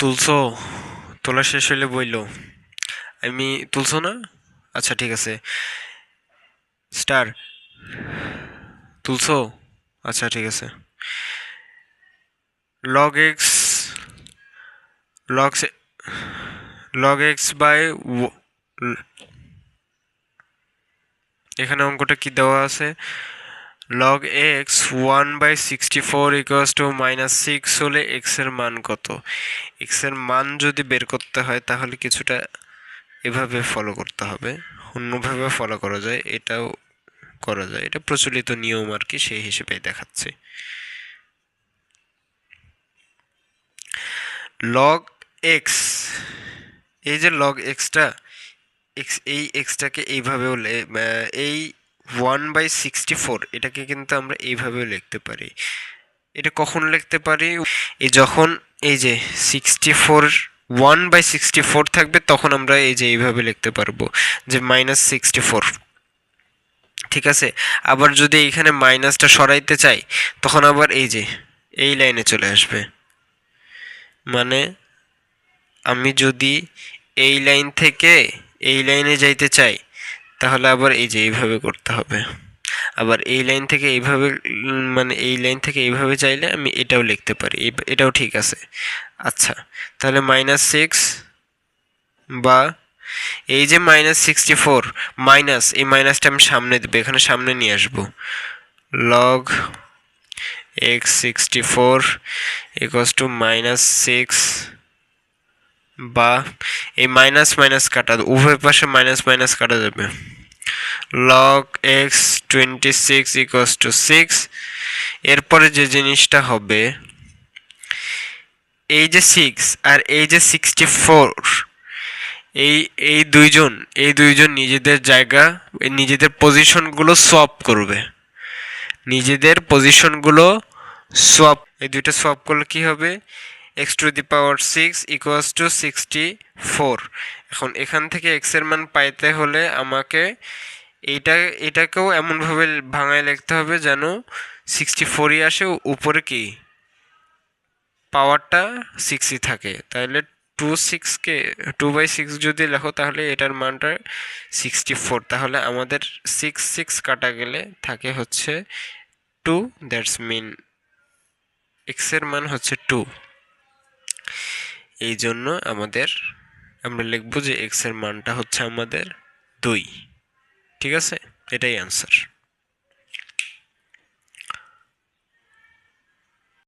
তুলছো? তোলা শেষ হইলে বইল। আমি তুলছো না? আচ্ছা ঠিক আছে। স্টার, তুলছো? আচ্ছা ঠিক আছে। Log x log log x by এখানে অঙ্কটা কি দেওয়া আছে? Log x one by sixty four equals two minus six হলে এক্সের মান কত? এক্সের মান যদি বের করতে হয় তাহলে কিছুটা এভাবে ফলো করতে হবে। অন্যভাবে ফলো করা যায়, এটাও করা যায়। এটা প্রচলিত নিয়ম আর কি, সেই হিসেবে দেখাচ্ছে। লগ এক্স এই যে লগ এক্সটা এক্স এই এক্সটাকে এইভাবেও এই ওয়ান বাই সিক্সটি ফোর, এটাকে কিন্তু আমরা এইভাবেও লিখতে পারি। এটা কখন লিখতে পারি? এই যখন এই যে sixty four, one by sixty four থাকবে, তখন আমরা এই যে এইভাবে লিখতে পারব যে মাইনাস সিক্সটি ফোর। ঠিক আছে? আবার যদি এইখানে মাইনাসটা সরাইতে চাই, তখন আবার এই যে এই লাইনে চলে আসবে। মানে আমি যদি এই লাইন থেকে এই লাইনে যাইতে চাই তাহলে আবার এই যে এইভাবে করতে হবে। আবার এই লাইন থেকে এইভাবে মানে এই লাইন থেকে এইভাবে চাইলে আমি এটাও লিখতে পারি। এটাও ঠিক আছে। আচ্ছা তাহলে মাইনাস সিক্স বা এই যে মাইনাস সিক্সটি ফোর মাইনাস এই মাইনাসটা আমি সামনে দেবো, এখানে সামনে নিয়ে আসব। Log x sixty four equals two minus six বা এই মাইনাস মাইনাস কাটা, উভয় পাশে মাইনাস মাইনাস কাটা যাবে। Log x twenty six equals two six এরপরে যে জিনিসটা হবে, এই যে সিক্স আর এই যে সিক্সটি ফোর এই এই দুইজন এই দুইজন নিজেদের জায়গা, নিজেদের পজিশনগুলো সোয়াপ করবে। নিজেদের পজিশনগুলো সোয়াপ এই দুইটা সোয়াপ করলে কি হবে? X to the power six equals to sixty four এখন এখান থেকে এক্সের মান পাইতে হলে আমাকে এইটা, এটাকেও এমনভাবে ভাঙায় লিখতে হবে যেন সিক্সটি ফোরই আসে, উপরে কি? পাওয়ারটা সিক্সই থাকে। তাহলে টু সিক্সকে টু বাই সিক্স যদি লেখো, তাহলে এটার মানটা সিক্সটি ফোর তাহলে আমাদের সিক্স সিক্স কাটা গেলে থাকে হচ্ছে টু দ্যাটস মিন এক্সের মান হচ্ছে টু এই জন্য আমাদের, আমরা লিখব যে এক্সের মানটা হচ্ছে আমাদের দুই। ঠিক আছে? এটাই অ্যান্সার